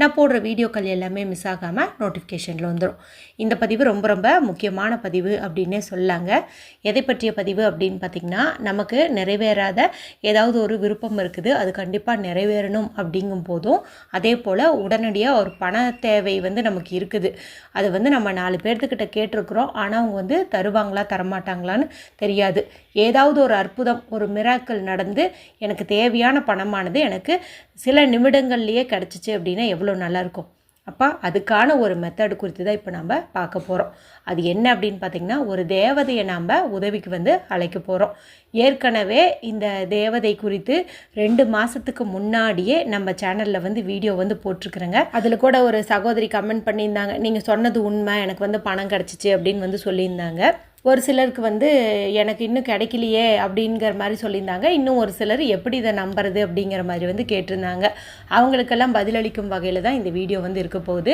நான் போடுற வீடியோக்கள் எல்லாமே மிஸ் ஆகாமல் நோட்டிஃபிகேஷனில் வந்துடும் இந்த பதிவு ரொம்ப ரொம்ப முக்கியமான பதிவு அப்படின்னே சொல்லாங்க. எதை பற்றிய பதிவு அப்படின்னு பார்த்திங்கன்னா நமக்கு நிறைவேறாத ஏதாவது ஒரு விருப்பம் இருக்குது அது கண்டிப்பாக நிறைவேறணும் அப்படிங்கும் போதும் அதே போல் உடனடியாக ஒரு பண தேவை வந்து நமக்கு இருக்குது. அது வந்து நம்ம நாலு பேர்த்துக்கிட்ட கேட்டிருக்கிறோம். ஆனால் அவங்க வந்து தருவாங்களா தரமாட்டாங்களான்னு தெரியாது. ஏதாவது ஒரு அற்புதம் ஒரு மிராக்கள் நடந்து எனக்கு தேவையான பணமானது எனக்கு சில நிமிடங்கள்லேயே கிடச்சிச்சு அப்படின்னா எவ்வளோ நல்லாயிருக்கும்? அப்போ அதுக்கான ஒரு மெத்தடு குறித்து தான் இப்போ நம்ம பார்க்க போகிறோம் அது என்ன அப்படின்னு பார்த்திங்கன்னா ஒரு தேவதையை நாம் உதவிக்கு வந்து அழைக்க போகிறோம் ஏற்கனவே இந்த தேவதை குறித்து ரெண்டு மாதத்துக்கு முன்னாடியே நம்ம சேனலில் வந்து வீடியோ வந்து போட்டிருக்குறேங்க. அதில் கூட ஒரு சகோதரி கமெண்ட் பண்ணியிருந்தாங்க. நீங்கள் சொன்னது உண்மை எனக்கு வந்து பணம் கிடச்சிச்சு அப்படின்னு வந்து சொல்லியிருந்தாங்க. ஒரு சிலருக்கு வந்து எனக்கு இன்னும் கிடைக்கலையே அப்படிங்கிற மாதிரி சொல்லியிருந்தாங்க. இன்னும் ஒரு சிலர் எப்படி இதை நம்புறது அப்படிங்கிற மாதிரி வந்து கேட்டிருந்தாங்க. அவங்களுக்கெல்லாம் பதிலளிக்கும் வகையில் தான் இந்த வீடியோ வந்து இருக்க போகுது.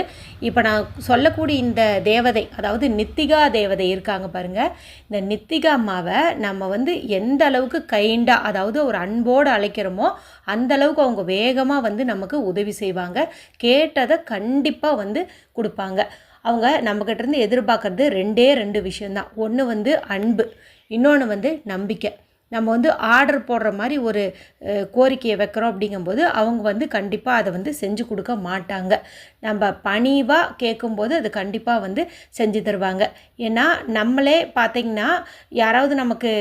இப்போ நான் சொல்லக்கூடிய இந்த தேவதை அதாவது நித்திகா தேவதை இருக்காங்க பாருங்கள் இந்த நித்திகா அம்மாவை நம்ம வந்து எந்த அளவுக்கு கைண்டாக அதாவது ஒரு அன்போடு அழைக்கிறோமோ அந்த அளவுக்கு அவங்க வேகமாக வந்து நமக்கு உதவி செய்வாங்க. கேட்டதை கண்டிப்பாக வந்து கொடுப்பாங்க. அவங்க நம்மக்கிட்டேருந்து எதிர்பார்க்குறது ரெண்டே ரெண்டு விஷயந்தான் ஒன்று வந்து அன்பு இன்னொன்று வந்து நம்பிக்கை. நம்ம வந்து ஆர்டர் போடுற மாதிரி ஒரு கோரிக்கையை வைக்கிறோம் அப்படிங்கும்போது அவங்க வந்து கண்டிப்பாக அதை வந்து செஞ்சு கொடுக்க மாட்டாங்க. நம்ம பணிவாக கேட்கும்போது அது கண்டிப்பாக வந்து செஞ்சு தருவாங்க. ஏன்னா நம்மளே பார்த்திங்கன்னா யாராவது நமக்கு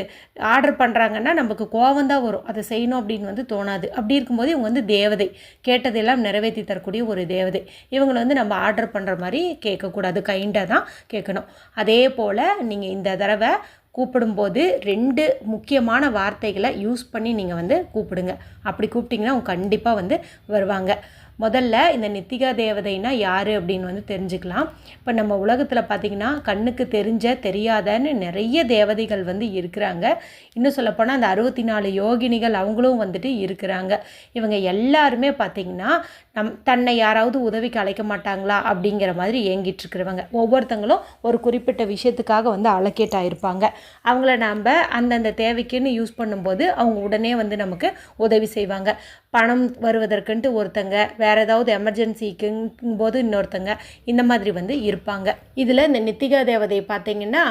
ஆர்டர் பண்ணுறாங்கன்னா நமக்கு கோவம் தான் வரும். அதை செய்யணும் அப்படின்னு வந்து தோணாது. அப்படி இருக்கும்போது இவங்க வந்து தேவதை. கேட்டதெல்லாம் நிறைவேற்றி தரக்கூடிய ஒரு தேவதை. இவங்களை வந்து நம்ம ஆர்டர் பண்ணுற மாதிரி கேட்கக்கூடாது. கைண்டாக தான் கேட்கணும். அதே போல் நீங்கள் இந்த தடவை கூப்பிடும்போது ரெண்டு முக்கியமான வார்த்தைகளை யூஸ் பண்ணி நீங்கள் வந்து கூப்பிடுங்க. அப்படி கூப்பிட்டிங்கன்னா அவங்க கண்டிப்பாக வந்து வருவாங்க. முதல்ல இந்த நித்திகா தேவதைனா யார் அப்படின்னு வந்து தெரிஞ்சுக்கலாம். இப்போ நம்ம உலகத்தில் பார்த்திங்கன்னா கண்ணுக்கு தெரிஞ்ச தெரியாதன்னு நிறைய தேவதைகள் வந்து இருக்கிறாங்க. இன்னும் சொல்லப்போனால் அந்த அறுபத்தி நாலு யோகினிகள் அவங்களும் வந்துட்டு இருக்கிறாங்க. இவங்க எல்லாருமே பார்த்திங்கன்னா நம் தன்னை யாராவது உதவிக்கு அழைக்க மாட்டாங்களா அப்படிங்கிற மாதிரி ஏங்கிட்டு இருக்கிறவங்க. ஒவ்வொருத்தங்களும் ஒரு குறிப்பிட்ட விஷயத்துக்காக வந்து அலோகேட் ஆகிருப்பாங்க அவங்கள நாம் அந்தந்த தேவைக்குன்னு யூஸ் பண்ணும்போது அவங்க உடனே வந்து நமக்கு உதவி செய்வாங்க. பணம் வருவதற்குன்ட்டு ஒருத்தங்க வேறு ஏதாவது எமர்ஜென்சிக்குங்கும் போது இன்னொருத்தங்க இந்த மாதிரி வந்து இருப்பாங்க. இதில் இந்த நித்திகா தேவதை பார்த்தீங்கன்னா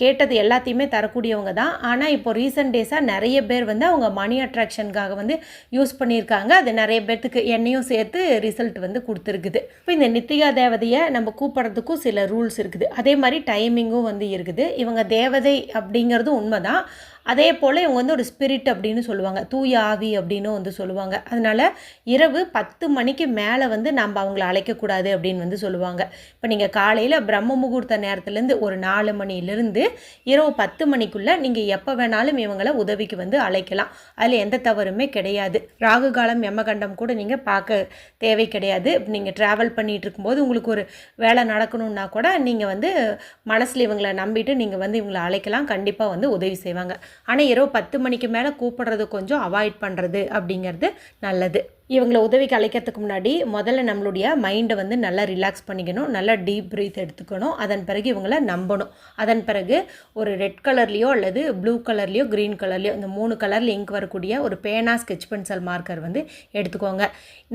கேட்டது எல்லாத்தையுமே தரக்கூடியவங்க தான். ஆனால் இப்போ ரீசெண்ட் டேஸாக நிறைய பேர் வந்து அவங்க மணி அட்ராக்ஷனுக்காக வந்து யூஸ் பண்ணியிருக்காங்க. அது நிறைய பேர்த்துக்கு என்னையும் சேர்த்து ரிசல்ட் வந்து கொடுத்துருக்குது. இப்போ இந்த நித்திகா தேவதையை நம்ம கூப்பிட்றதுக்கும் சில ரூல்ஸ் இருக்குது. அதே மாதிரி டைமிங்கும் வந்து இருக்குது. இவங்க தேவதை அப்படிங்கிறதும் உண்மைதான். அதே போல் இவங்க வந்து ஒரு ஸ்பிரிட் அப்படின்னு சொல்லுவாங்க. தூய ஆவி அப்படின்னு வந்து சொல்லுவாங்க. அதனால் இரவு பத்து மணிக்கு மேலே வந்து நம்ம அவங்கள அழைக்கக்கூடாது அப்படின்னு வந்து சொல்லுவாங்க. இப்போ நீங்கள் காலையில் பிரம்ம முகூர்த்த நேரத்துலேருந்து ஒரு நாலு மணிலேருந்து இரவு பத்து மணிக்குள்ளே நீங்கள் எப்போ வேணாலும் இவங்கள உதவிக்கு வந்து அழைக்கலாம். அதில் எந்த தவறுமே கிடையாது. ராகு காலம் யமகண்டம் கூட நீங்கள் பார்க்க தேவை கிடையாது. நீங்கள் ட்ராவல் பண்ணிகிட்டு இருக்கும்போது உங்களுக்கு ஒரு வேலை நடக்கணும்னா கூட நீங்கள் வந்து மனசில் இவங்களை நம்பிட்டு நீங்கள் வந்து இவங்களை அழைக்கலாம். கண்டிப்பாக வந்து உதவி செய்வாங்க. ஆனால் இரவு பத்து மணிக்கு மேலே கூப்பிடுறது கொஞ்சம் அவாய்ட் பண்ணுறது அப்படிங்கிறது நல்லது. இவங்களை உதவிக்கு அழைக்கிறதுக்கு முன்னாடி முதல்ல நம்மளுடைய மைண்டை வந்து நல்லா ரிலாக்ஸ் பண்ணிக்கணும். நல்லா டீப் ப்ரீத் எடுத்துக்கணும். அதன் பிறகு இவங்களை நம்பணும். அதன் பிறகு ஒரு ரெட் கலர்லேயோ அல்லது ப்ளூ கலர்லேயோ க்ரீன் கலர்லேயோ இந்த மூணு கலரில் இங்க் வரக்கூடிய ஒரு பேனா ஸ்கெட்ச் பென்சில் மார்க்கர் வந்து எடுத்துக்கோங்க.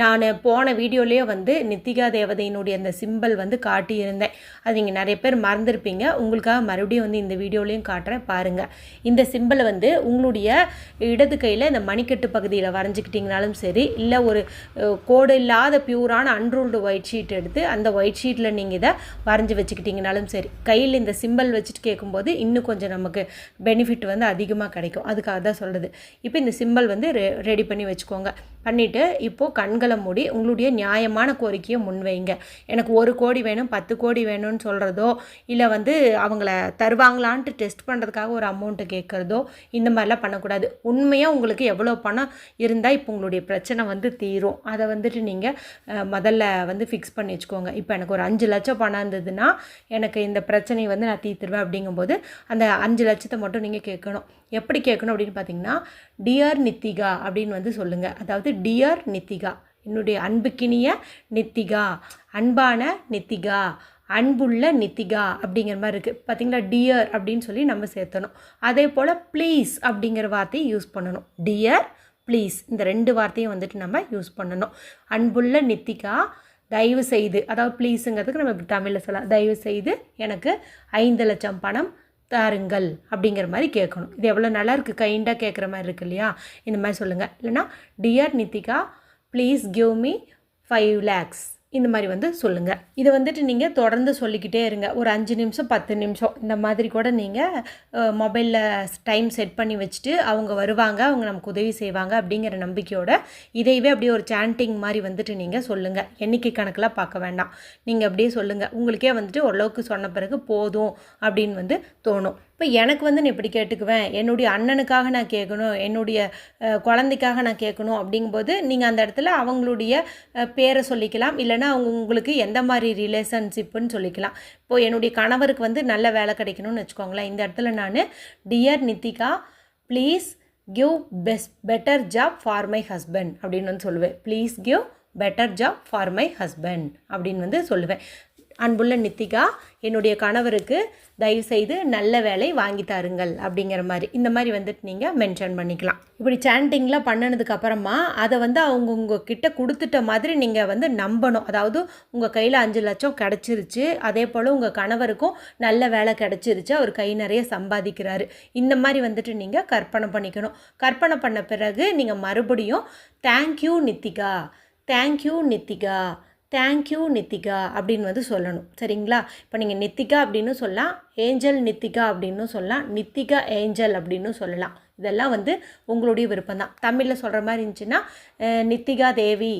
நான் போன வீடியோலேயே வந்து நித்திகா தேவதையினுடைய அந்த சிம்பல் வந்து காட்டியிருந்தேன். அது நீங்கள் நிறைய பேர் மறந்துருப்பீங்க. உங்களுக்காக மறுபடியும் வந்து இந்த வீடியோலையும் காட்டுறேன். பாருங்கள் இந்த சிம்பலை வந்து உங்களுடைய இடது கையில் இந்த மணிக்கட்டு பகுதியில் வரைஞ்சிக்கிட்டிங்கனாலும் சரி இல்லை ஒரு கோடு இல்லாத பியூரான அன்ரூல்டு ஒயிட் ஷீட் எடுத்து அந்த ஒயிட் ஷீட்டில் நீங்கள் இதை வரைஞ்சி வச்சுக்கிட்டிங்கனாலும் சரி. கையில் இந்த சிம்பல் வச்சுட்டு கேட்கும்போது இன்னும் கொஞ்சம் நமக்கு பெனிஃபிட் வந்து அதிகமாக கிடைக்கும். அதுக்காக தான் சொல்கிறது இப்போ இந்த சிம்பல் வந்து ரெ ரெடி பண்ணி வச்சுக்கோங்க. பண்ணிவிட்டு இப்போது கண்களை மூடி உங்களுடைய நியாயமான கோரிக்கையை முன்வைங்க. எனக்கு ஒரு கோடி வேணும் பத்து கோடி வேணும்னு சொல்கிறதோ இல்லை வந்து அவங்கள தருவாங்களான்ட்டு டெஸ்ட் பண்ணுறதுக்காக ஒரு அமௌண்ட்டு கேட்குறதோ இந்த மாதிரிலாம் பண்ணக்கூடாது. உண்மையாக உங்களுக்கு எவ்வளோ பணம் இருந்தால் இப்போ உங்களுடைய பிரச்சனை வந்து தீரும். அதை வந்துட்டு நீங்கள் முதல்ல வந்து ஃபிக்ஸ் பண்ணி வச்சுக்கோங்க. இப்போ எனக்கு ஒரு அஞ்சு லட்சம் பணம் இருந்ததுன்னா எனக்கு இந்த பிரச்சனையை வந்து நான் தீர்த்துருவேன் அப்படிங்கும்போது அந்த அஞ்சு லட்சத்தை மட்டும் நீங்கள் கேட்கணும். எப்படி கேட்கணும் அப்படின்னு பார்த்தீங்கன்னா டியர் நித்திகா அப்படின்னு வந்து சொல்லுங்கள் அதாவது டியர் நித்திகா. என்னுடைய அன்புக்கினிய நித்திகா. அன்பான நித்திகா. அன்புள்ள நித்திகா அப்படிங்கிற மாதிரி இருக்குது பார்த்தீங்களா டியர் அப்படின்னு சொல்லி நம்ம சேர்த்தணும். அதே போல் ப்ளீஸ் அப்படிங்கிற வார்த்தையை யூஸ் பண்ணணும். டியர் ப்ளீஸ் இந்த ரெண்டு வார்த்தையும் வந்துட்டு நம்ம யூஸ் பண்ணணும். அன்புள்ள நித்திகா தயவு செய்து அதாவது ப்ளீஸுங்கிறதுக்கு நம்ம இப்படி தமிழில் சொல்லலாம். தயவு செய்து எனக்கு ஐந்து லட்சம் பணம் தாருங்கள் அப்படிங்கிற மாதிரி கேட்கணும். இது எவ்வளோ நல்லா இருக்குது கைண்டாக கேட்குற மாதிரி இருக்கு இல்லையா? இந்த மாதிரி சொல்லுங்கள் இல்லைனா dear Nithika please give me five lakhs இந்த மாதிரி வந்து சொல்லுங்கள் இதை வந்துட்டு நீங்கள் தொடர்ந்து சொல்லிக்கிட்டே இருங்க. ஒரு அஞ்சு நிமிஷம் பத்து நிமிஷம் இந்த மாதிரி கூட நீங்கள் மொபைலில் டைம் செட் பண்ணி வச்சுட்டு அவங்க வருவாங்க அவங்க நமக்கு உதவி செய்வாங்க அப்படிங்கிற நம்பிக்கையோட இதையவே அப்படியே ஒரு சாண்டிங் மாதிரி வந்துட்டு நீங்கள் சொல்லுங்கள் எண்ணிக்கை கணக்கெலாம் பார்க்க வேண்டாம். நீங்கள் அப்படியே சொல்லுங்கள் உங்களுக்கே வந்துட்டு ஓரளவுக்கு சொன்ன பிறகு போதும் அப்படின்னு வந்து தோணும். இப்போ எனக்கு வந்து நான் இப்படி கேட்டுக்குவேன். என்னுடைய அண்ணனுக்காக நான் கேட்கணும் என்னுடைய குழந்தைக்காக நான் கேட்கணும் அப்படிங்கும்போது நீங்கள் அந்த இடத்துல அவங்களுடைய பேரை சொல்லிக்கலாம். இல்லைன்னா அவங்க உங்களுக்கு எந்த மாதிரி ரிலேஷன்ஷிப்புன்னு சொல்லிக்கலாம். இப்போது என்னுடைய கணவருக்கு வந்து நல்ல வேலை கிடைக்கணும்னு வச்சுக்கோங்களேன். இந்த இடத்துல நான் dear Nithika please give best better job for my husband அப்படின்னு வந்து சொல்லுவேன். Please give better job for my husband அப்படின்னு வந்து சொல்லுவேன். அன்புள்ள நித்திகா என்னுடைய கணவருக்கு தயவுசெய்து நல்ல வேலை வாங்கி தாருங்கள் அப்படிங்கிற மாதிரி. இந்த மாதிரி வந்துட்டு நீங்கள் மென்ஷன் பண்ணிக்கலாம். இப்படி சாண்டிங்லாம் பண்ணினதுக்கப்புறமா அதை வந்து அவங்க உங்கள் கிட்ட கொடுத்துட்ட மாதிரி நீங்கள் வந்து நம்பணும். அதாவது உங்கள் கையில் அஞ்சு லட்சம் கிடச்சிருச்சு அதே போல் உங்கள் கணவருக்கும் நல்ல வேலை கிடச்சிருச்சு அவர் கை நிறைய சம்பாதிக்கிறாரு. இந்த மாதிரி வந்துட்டு நீங்கள் கற்பனை பண்ணிக்கணும். கற்பனை பண்ண பிறகு நீங்கள் மறுபடியும் thank you Nithika. Thank you Nithika. Thank you Nithika அப்படின்னு வந்து சொல்லணும். சரிங்களா? இப்போ நீங்கள் நித்திகா அப்படின்னு சொல்லலாம் ஏஞ்சல் நித்திகா அப்படின்னு சொல்லலாம் நித்திகா ஏஞ்சல் அப்படின்னு சொல்லலாம். இதெல்லாம் வந்து உங்களுடைய விருப்பம் தான் தமிழில் சொல்கிற மாதிரி இருந்துச்சுன்னா நித்திகா தேவி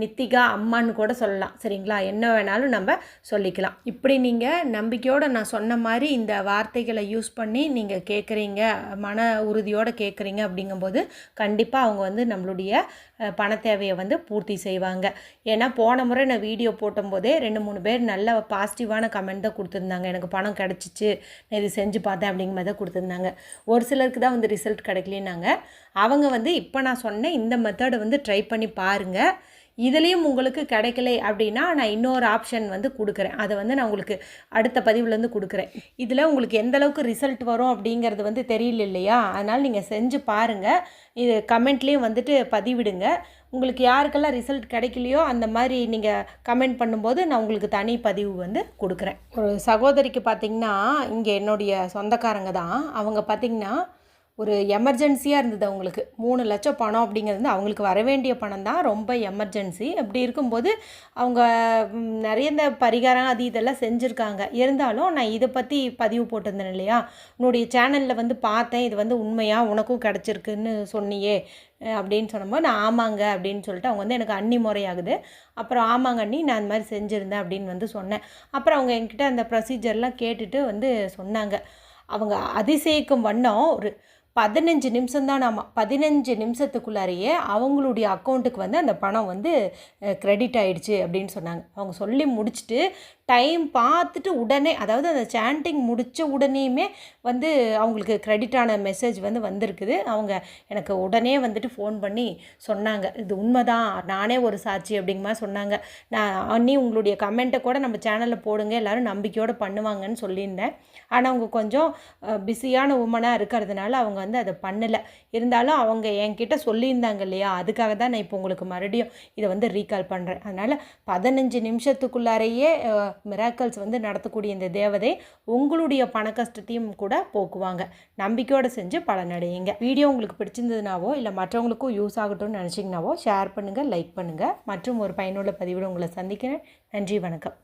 நித்திகா அம்மான்னு கூட சொல்லலாம். சரிங்களா? என்ன வேணாலும் நம்ம சொல்லிக்கலாம். இப்படி நீங்கள் நம்பிக்கையோடு நான் சொன்ன மாதிரி இந்த வார்த்தைகளை யூஸ் பண்ணி நீங்கள் கேட்குறீங்க மன உறுதியோடு கேட்குறீங்க அப்படிங்கும்போது கண்டிப்பாக அவங்க வந்து நம்மளுடைய பண தேவையை வந்து பூர்த்தி செய்வாங்க. ஏன்னா போன முறை நான் வீடியோ போட்டும்போதே ரெண்டு மூணு பேர் நல்ல பாசிட்டிவான கமெண்ட் தான் கொடுத்துருந்தாங்க. எனக்கு பணம் கிடச்சிச்சு நான் இது செஞ்சு பார்த்தேன் அப்படிங்கிற மாதிரி தான் கொடுத்துருந்தாங்க. ஒரு சிலருக்கு தான் வந்து ரிசல்ட் கிடைக்கலனாங்க அவங்க வந்து இப்போ நான் சொன்னேன் இந்த மெத்தடை வந்து ட்ரை பண்ணி பாருங்கள் இதுலேயும் உங்களுக்கு கிடைக்கல அப்படின்னா நான் இன்னொரு ஆப்ஷன் வந்து கொடுக்குறேன். அதை வந்து நான் உங்களுக்கு அடுத்த பதிவுலேருந்து கொடுக்குறேன். இதில் உங்களுக்கு எந்த அளவுக்கு ரிசல்ட் வரும் அப்படிங்கிறது வந்து தெரியல இல்லையா? அதனால் நீங்கள் செஞ்சு பாருங்கள் இது கமெண்ட்லேயும் வந்துட்டு பதிவிடுங்க. உங்களுக்கு யாருக்கெல்லாம் ரிசல்ட் கிடைக்கலையோ அந்த மாதிரி நீங்கள் கமெண்ட் பண்ணும்போது நான் உங்களுக்கு தனி பதிவு வந்து கொடுக்குறேன். ஒரு சகோதரிக்கு பார்த்திங்கன்னா இங்கே என்னுடைய சொந்தக்காரங்க தான். அவங்க பார்த்திங்கன்னா ஒரு எமர்ஜென்சியாக இருந்தது அவங்களுக்கு. மூணு லட்சம் பணம் அப்படிங்கிறது வந்து அவங்களுக்கு வர வேண்டிய பணம் தான். ரொம்ப எமர்ஜென்சி. அப்படி இருக்கும்போது அவங்க நிறைய இந்த பரிகாரம் அது இதெல்லாம் செஞ்சுருக்காங்க. இருந்தாலும் நான் இதை பற்றி பதிவு போட்டிருந்தேன் இல்லையா? உன்னுடைய சேனலில் வந்து பார்த்தேன். இது வந்து உண்மையாக உனக்கும் கிடச்சிருக்குன்னு சொன்னியே அப்படின்னு சொன்னபோது நான் ஆமாங்க அப்படின்னு சொல்லிட்டு அவங்க வந்து எனக்கு அன்னி முறையாகுது. அப்புறம் ஆமாங்க அண்ணி நான் அந்த மாதிரி செஞ்சுருந்தேன் அப்படின்னு வந்து சொன்னேன். அப்புறம் அவங்க என்கிட்ட அந்த ப்ரொசீஜர்லாம் கேட்டுட்டு வந்து சொன்னாங்க. அவங்க அதிசயிக்கும் வண்ணம் ஒரு பதினஞ்சு நிமிஷம் தான் நம்ம பதினஞ்சு நிமிஷத்துக்குள்ளாரையே அவங்களுடைய அக்கௌண்ட்டுக்கு வந்து அந்த பணம் வந்து க்ரெடிட் ஆகிடுச்சு அப்படின்னு சொன்னாங்க. அவங்க சொல்லி முடிச்சுட்டு டைம் பார்த்துட்டு உடனே அதாவது அந்த சாண்டிங் முடித்த உடனேயுமே வந்து அவங்களுக்கு க்ரெடிட்டான ஆன மெசேஜ் வந்து வந்திருக்குது. அவங்க எனக்கு உடனே வந்துட்டு ஃபோன் பண்ணி சொன்னாங்க. இது உண்மைதான் நானே ஒரு சாட்சி அப்படிங்கிற மாதிரி சொன்னாங்க. நான் அண்ணி உங்களுடைய கமெண்ட்டை கூட நம்ம சேனலில் போடுங்க எல்லோரும் நம்பிக்கையோடு பண்ணுவாங்கன்னு சொல்லியிருந்தேன். ஆனால் அவங்க கொஞ்சம் பிஸியான உமனாக இருக்கிறதுனால அவங்க வந்து அதை பண்ணலை. இருந்தாலும் அவங்க என்கிட்ட சொல்லியிருந்தாங்க இல்லையா? அதுக்காக தான் நான் இப்போ உங்களுக்கு மறுபடியும் இதை வந்து ரீகால் பண்ணுறேன் அதனால் பதினஞ்சு நிமிஷத்துக்குள்ளாரையே மிராக்கல்ஸ் வந்து நடத்தக்கூடிய இந்த தேவதை உங்களுடைய பண கஷ்டத்தையும் கூட போக்குவாங்க. நம்பிக்கையோடு செஞ்சு பலனடையுங்க. வீடியோ உங்களுக்கு பிடிச்சிருந்ததுனாவோ இல்லை மற்றவங்களுக்கும் யூஸ் ஆகட்டும்னு நினச்சிங்கனாவோ ஷேர் பண்ணுங்கள் லைக் பண்ணுங்கள் மற்றும் ஒரு பயனுள்ள பதிவில் உங்களை சந்திக்கிறேன். நன்றி வணக்கம்.